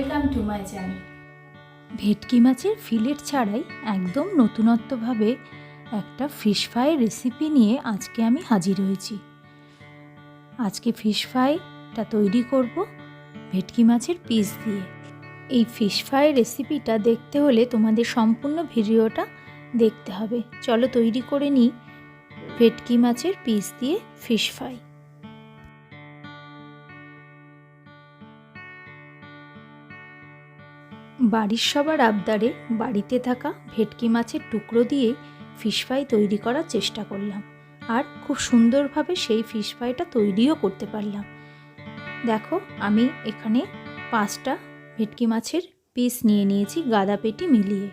Welcome to my channel ভেটকি মাছের fillet ছাড়াই একদম নতুনত্বভাবে একটা ফিশ ফ্রাই রেসিপি নিয়ে আজকে আমি হাজির হয়েছি। আজকে ফিশ ফ্রাইটা তৈরি করব ভেটকি মাছের পিস দিয়ে। এই ফিশ ফ্রাই রেসিপিটা দেখতে হলে তোমাদের সম্পূর্ণ ভিডিওটা দেখতে হবে। চলো তৈরি করে নিই ভেটকি মাছের পিস দিয়ে ফিশ ফ্রাই বাড়ির সবার আবদারে বাড়িতে থাকা ভেটকি মাছের টুকরো দিয়ে ফিশ ফ্রাই তৈরি করার চেষ্টা করলাম। আর খুব সুন্দরভাবে সেই ফিশ ফ্রাইটা তৈরিও করতে পারলাম। দেখো, আমি এখানে পাঁচটা ভেটকি মাছের পিস নিয়ে নিয়েছি গাদা পেটি মিলিয়ে।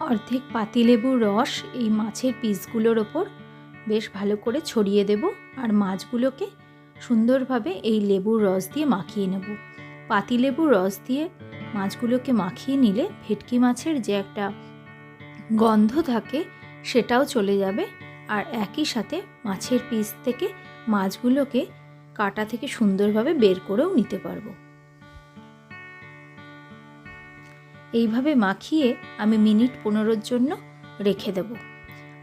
অর্ধেক পাতিলেবুর রস এই মাছের পিসগুলোর ওপর বেশ ভালো করে ছড়িয়ে দেব আর মাছগুলোকে সুন্দরভাবে এই লেবুর রস দিয়ে মাখিয়ে নেব। পাতিলেবুর রস দিয়ে মাছগুলোকে মাখিয়ে নিলে ভেটকি মাছের যে একটা গন্ধ থাকে সেটাও চলে যাবে। আর একই সাথে মাছের পিস থেকে মাছগুলোকে কাটা থেকে সুন্দরভাবে বের করেও নিতে পারব। এইভাবে মাখিয়ে আমি মিনিট পনেরোর জন্য রেখে দেব।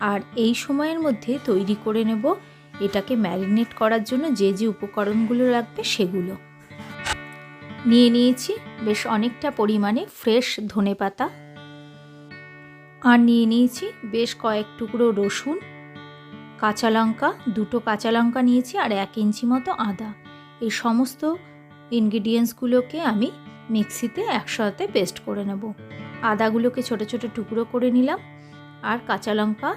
আর এই সময়ের মধ্যে তৈরি করে নেব এটাকে ম্যারিনেট করার জন্য যে যে উপকরণগুলো লাগবে সেগুলো। নিয়ে নিয়েছি বেশ অনেকটা পরিমাণে ফ্রেশ ধনে পাতা। আর নিয়ে নিয়েছি বেশ কয়েক টুকরো রসুন, কাঁচা লঙ্কা, দুটো কাঁচা লঙ্কা নিয়েছি আর এক ইঞ্চি মতো আদা। এই সমস্ত ইনগ্রিডিয়েন্টসগুলোকে আমি মিক্সিতে একসাথে পেস্ট করে নেব। আদাগুলোকে ছোট ছোট টুকরো করে নিলাম আর কাঁচা লঙ্কা,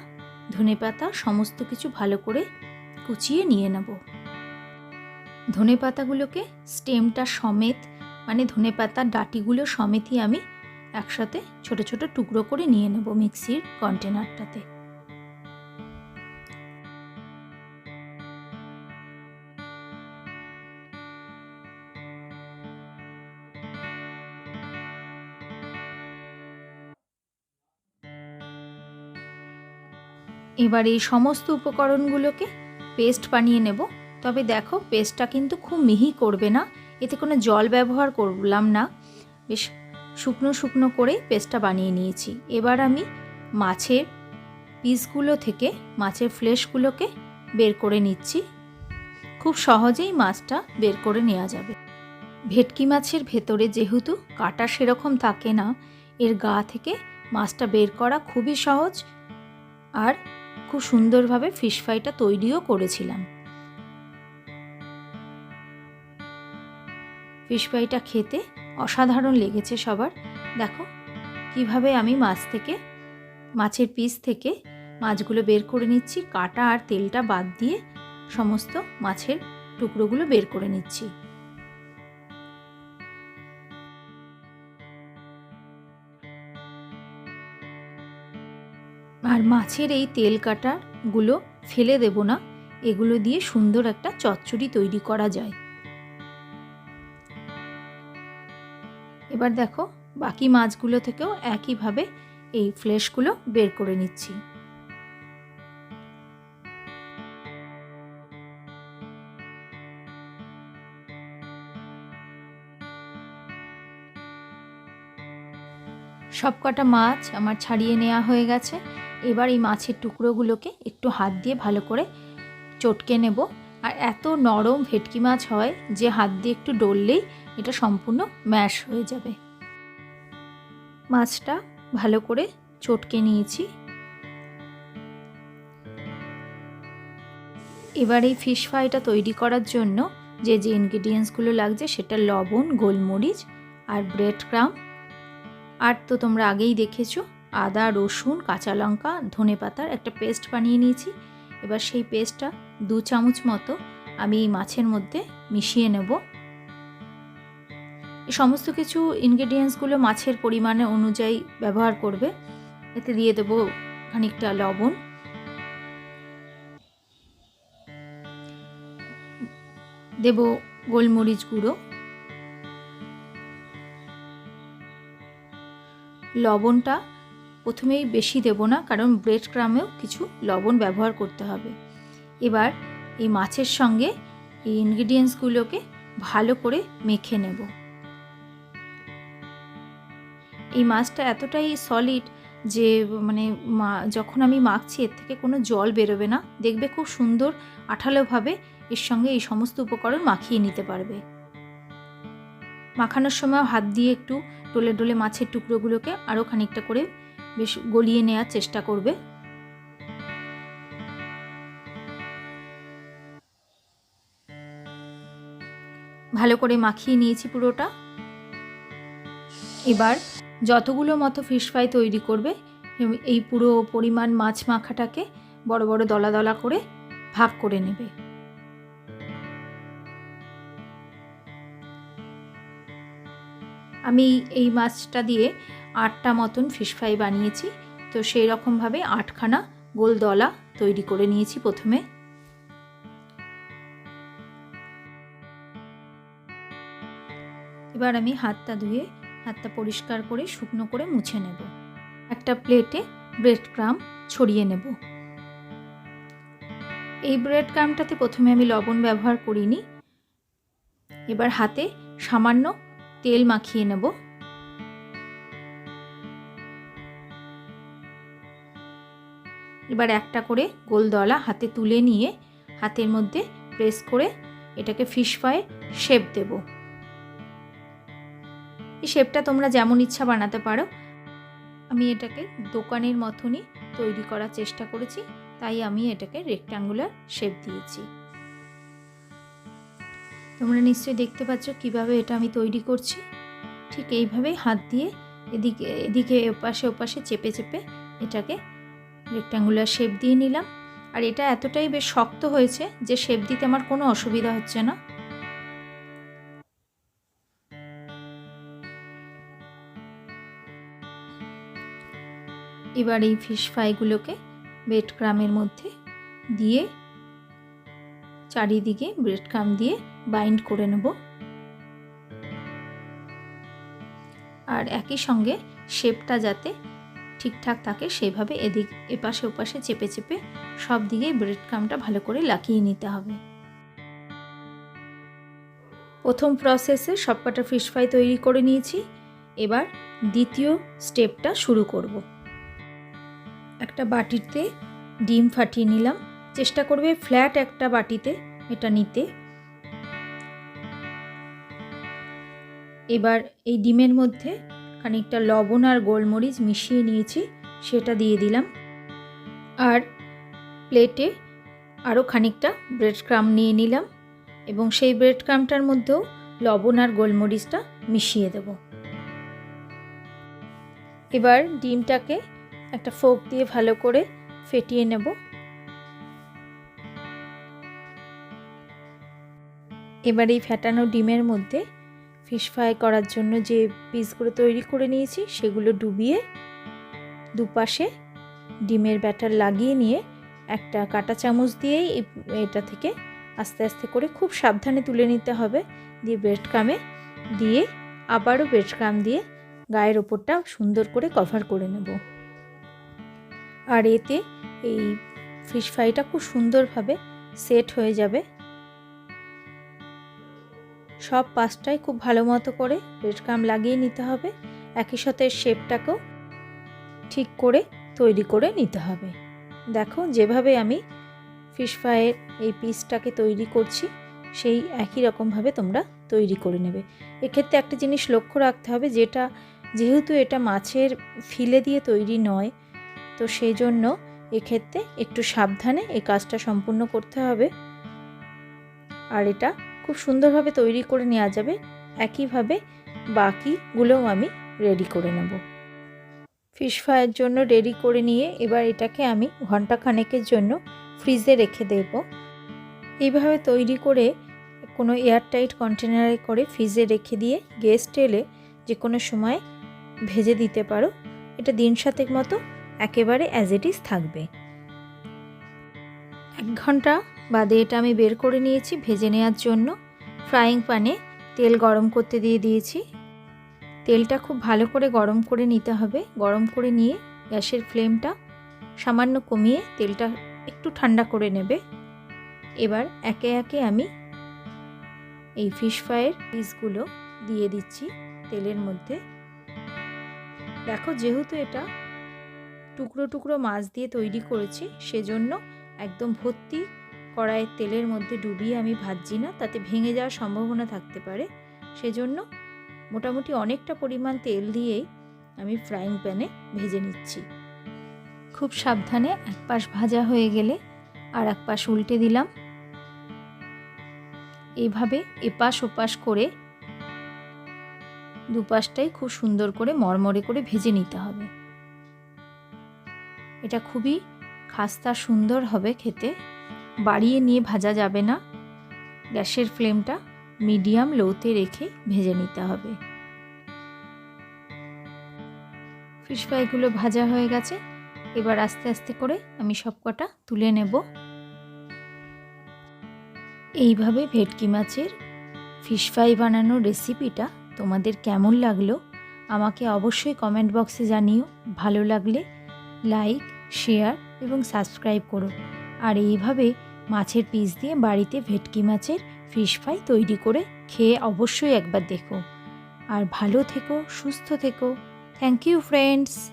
ধনে পাতা সমস্ত কিছু ভালো করে কুচিয়ে নিয়ে নেব। ধনে পাতাগুলোকে স্টেমটা সমেত মানে ধনে পাতার ডাটিগুলো সমেতই আমি একসাথে ছোট ছোট টুকরো করে নিয়ে নেব মিক্সির কন্টেনারটাতে। এবার এই সমস্ত উপকরণগুলোকে পেস্ট বানিয়ে নেব। তবে দেখো, পেস্টটা কিন্তু খুব মিহি করবে না। এতে কোনো জল ব্যবহার করলাম না। বেশ শুকনো শুকনো করে পেস্টটা বানিয়ে নিয়েছি। এবার আমি মাছের পিসগুলো থেকে, মাছের ফ্লেশগুলোকে বের করে নিচ্ছি। খুব সহজেই মাছটা বের করে নেওয়া যাবে। ভেটকি মাছের ভেতরে যেহেতু কাটা সেরকম থাকে না, এর গা থেকে মাছটা বের করা খুবই সহজ। আর খুব সুন্দরভাবে ফিশ ফ্রাইটা তৈরিও করেছিলাম। ফিশ ফ্রাইটা খেতে অসাধারণ লেগেছে সবার। দেখো, কীভাবে আমি মাছ থেকে, মাছের পিস থেকে মাছগুলো বের করে নিচ্ছি, কাটা আর তেলটা বাদ দিয়ে সমস্ত মাছের টুকরোগুলো বের করে নিচ্ছি। আর মাছের এই তেল কাটাগুলো ফেলে দেব না, এগুলো দিয়ে সুন্দর একটা চচ্চড়ি তৈরি করা যায়। এবার দেখো, বাকি মাছগুলো থেকেও একইভাবে এই ফ্লেশগুলো বের করে নিচ্ছি। সব কটা মাছ আমার ছাড়িয়ে নেওয়া হয়ে গেছে। এবার এই মাছের টুকরোগুলোকে একটু হাত দিয়ে ভালো করে চটকে নেব। আর এত নরম ভেটকি মাছ হয় যে হাত দিয়ে একটু ডললেই এটা সম্পূর্ণ ম্যাশ হয়ে যাবে। মাছটা ভালো করে চটকে নিয়েছি। এবার এই ফিশ ফ্রাইটা তৈরি করার জন্য যে যে ইনগ্রিডিয়েন্টসগুলো লাগছে সেটা লবণ, গোলমরিচ আর ব্রেড ক্রাম আর তো তোমরা আগেই দেখেছ, আদা, রসুন, কাঁচা লঙ্কা, ধনে পাতার একটা পেস্ট বানিয়ে নিয়েছি। এবার সেই পেস্টটা দু চামচ মতো আমি এই মাছের মধ্যে মিশিয়ে নেব। সমস্ত কিছু ইনগ্রেডিয়েন্টসগুলো মাছের পরিমাণে অনুযায়ী ব্যবহার করবে। এতে দিয়ে দেব খানিকটা লবণ। দেব গোলমরিচ গুঁড়ো। লবণটা প্রথমেই বেশি দেব না, কারণ ব্রেড ক্রামেও কিছু লবণ ব্যবহার করতে হবে। এবার এই মাছের সঙ্গে এই ইনগ্রিডিয়েন্টসগুলোকে ভালো করে মেখে নেব। এই মাছটা এতটাই সলিড যে মানে মা, যখন আমি মাখছি এর থেকে কোনো জল বেরোবে না। দেখবে খুব সুন্দর আঠালোভাবে এর সঙ্গে এই সমস্ত উপকরণ মাখিয়ে নিতে পারবে। মাখানোর সময় হাত দিয়ে একটু ডলে ডোলে মাছের টুকরোগুলোকে আরও খানিকটা করে বেশ গলিয়ে নেওয়ার চেষ্টা করবে। ভালো করে মাখিয়ে নিয়েছি পুরোটা। এবার যতগুলো মতো ফিশ ফ্রাই তৈরি করবে এই পুরো পরিমাণ মাছ মাখাটাকে বড় বড় দলা দলা করে ভাগ করে নেবে। আমি এই মাছটা দিয়ে আটটা মতন ফিশ ফ্রাই বানিয়েছি, তো সেই রকমভাবে আটখানা গোল দলা তৈরি করে নিয়েছি প্রথমে। এবার আমি হাতটা ধুয়ে হাতটা পরিষ্কার করে শুকনো করে মুছে নেব। একটা প্লেটে ব্রেড ক্রাম ছড়িয়ে নেব। এই ব্রেড ক্রামটাতে প্রথমে আমি লবণ ব্যবহার করিনি। এবার হাতে সামান্য তেল মাখিয়ে নেব। এবার একটা করে গোল দলা হাতে তুলে নিয়ে হাতের মধ্যে প্রেস করে এটাকে ফিশ ফ্রাই শেপ দেব। এই শেপটা তোমরা যেমন ইচ্ছা বানাতে পারো। আমি এটাকে দোকানের মতনই তৈরি করার চেষ্টা করেছি, তাই আমি এটাকে রেক্ট্যাঙ্গুলার শেপ দিয়েছি। তোমরা নিশ্চয়ই দেখতে পাচ্ছ কীভাবে এটা আমি তৈরি করছি। ঠিক এইভাবেই হাত দিয়ে এদিকে এদিকে ওপাশে ওপাশে চেপে চেপে এটাকে রেক্ট্যাঙ্গুলার শেপ দিয়ে নিলাম। আর এটা এতটাই বেশ শক্ত হয়েছে যে শেপ দিতে আমার কোনো অসুবিধা হচ্ছে না। এবার এই ফিশ ফ্রাইগুলোকে ব্রেড ক্রামের মধ্যে দিয়ে চারিদিকে ব্রেড ক্রাম দিয়ে বাইন্ড করে নেব। আর একই সঙ্গে শেপটা যাতে ঠিকঠাক থাকে সেভাবে এদিক, এপাশে, ওপাশে চেপে চেপে সব দিকে ব্রেড ক্রামটা ভালো করে লাগিয়ে নিতে হবে। প্রথম প্রসেসে সবকটা ফিশ ফ্রাই তৈরি করে নিয়েছি। এবার দ্বিতীয় স্টেপটা শুরু করব। একটা বাটিতে ডিম ফাটিয়ে নিলাম। চেষ্টা করবে ফ্ল্যাট একটা বাটিতে এটা নিতে। এবার এই ডিমের মধ্যে খানিকটা লবণ আর গোলমরিচ মিশিয়ে নিয়েছি, সেটা দিয়ে দিলাম। আর প্লেটে আরও খানিকটা ব্রেড ক্রাম নিয়ে নিলাম এবং সেই ব্রেড ক্রামটার মধ্যেও লবণ আর গোলমরিচটা মিশিয়ে দেব। এবার ডিমটাকে একটা ফোক দিয়ে ভালো করে ফেটিয়ে নেব। এবার এই ফ্যাটানো ডিমের মধ্যে ফিশ ফ্রাই করার জন্য যে পিসগুলো তৈরি করে নিয়েছি, সেগুলো ডুবিয়ে দুপাশে ডিমের ব্যাটার লাগিয়ে নিয়ে একটা কাটা চামচ দিয়েই এটা থেকে আস্তে আস্তে করে খুব সাবধানে তুলে নিতে হবে। দিয়ে ব্রেড কামে দিয়ে আবারও ব্রেড কাম দিয়ে গায়ের ওপরটা সুন্দর করে কভার করে নেব। আর এতে এই ফিশ ফ্রাইটা খুব সুন্দরভাবে সেট হয়ে যাবে। সব পাশটাই খুব ভালো মতো করে ব্রেডক্রাম লাগিয়ে নিতে হবে। একই সাথে শেপটাকেও ঠিক করে তৈরি করে নিতে হবে। দেখো, যেভাবে আমি ফিশ ফ্রাইয়ের এই পিসটাকে তৈরি করছি, সেই একই রকমভাবে তোমরা তৈরি করে নেবে। এক্ষেত্রে একটা জিনিস লক্ষ্য রাখতে হবে, যেটা যেহেতু এটা মাছের ফিলে দিয়ে তৈরি নয় তো সেই জন্য এক্ষেত্রে একটু সাবধানে এই কাজটা সম্পূর্ণ করতে হবে। আর এটা খুব সুন্দরভাবে তৈরি করে নেওয়া যাবে। একইভাবে বাকিগুলোও আমি রেডি করে নেব। ফিশ ফ্রাইয়ের জন্য রেডি করে নিয়ে এবার এটাকে আমি ঘণ্টা খানেকের জন্য ফ্রিজে রেখে দেব। এইভাবে তৈরি করে কোনো এয়ারটাইট কন্টেনারে করে ফ্রিজে রেখে দিয়ে গেস্ট এলে যে কোনো সময় ভেজে দিতে পারো। এটা দিন সাতেক মতো একেবারে অ্যাজ ইট ইজ থাকবে। এক ঘণ্টা বাদে এটা আমি বের করে নিয়েছি ভেজে নেওয়ার জন্য। ফ্রাইং প্যানে তেল গরম করতে দিয়ে দিয়েছি। তেলটা খুব ভালো করে গরম করে নিতে হবে। গরম করে নিয়ে গ্যাসের ফ্লেমটা সামান্য কমিয়ে তেলটা একটু ঠান্ডা করে নেবে। এবার একে একে আমি এই ফিশ ফ্রাইয়ের পিসগুলো দিয়ে দিচ্ছি তেলের মধ্যে। দেখো যেহেতু এটা টুকরো টুকরো মাছ দিয়ে তৈরি করেছি। সেজন্য একদম ভর্তি কড়াইয়ের তেলের মধ্যে ডুবিয়ে আমি ভাজছি না, তাতে ভেঙে যাওয়ার সম্ভাবনা থাকতে পারে। সেজন্য মোটামুটি অনেকটা পরিমাণ তেল দিয়েই আমি ফ্রাইং প্যানে ভেজে নিচ্ছি। খুব সাবধানে এক পাশ ভাজা হয়ে গেলে আর এক পাশ উল্টে দিলাম। এভাবে এপাশ ওপাশ করে দুপাশটাই খুব সুন্দর করে মরমরে করে ভেজে নিতে হবে। এটা খুবই খাস্তা সুন্দর হবে খেতে। বাড়িয়ে নিয়ে ভাজা যাবে না। গ্যাসের ফ্লেমটা মিডিয়াম লোতে রেখে ভেজে নিতে হবে। ফিশ ফ্রাইগুলো ভাজা হয়ে গেছে। এবার আস্তে আস্তে করে আমি সবকটা তুলে নেব। এইভাবে ভেটকি মাছের ফিশ ফ্রাই বানানোর রেসিপিটা তোমাদের কেমন লাগল? আমাকে অবশ্যই কমেন্ট বক্সে জানিও। ভালো লাগলে লাইক শেয়ার এবং সাবস্ক্রাইব করো আর এইভাবে মাছের পিস দিয়ে বাড়িতে ভেটকি মাছের ফিশ ফ্রাই তৈরি করে খেয়ে অবশ্যই একবার দেখো। আর ভালো থেকো, সুস্থ থেকো। Thank you friends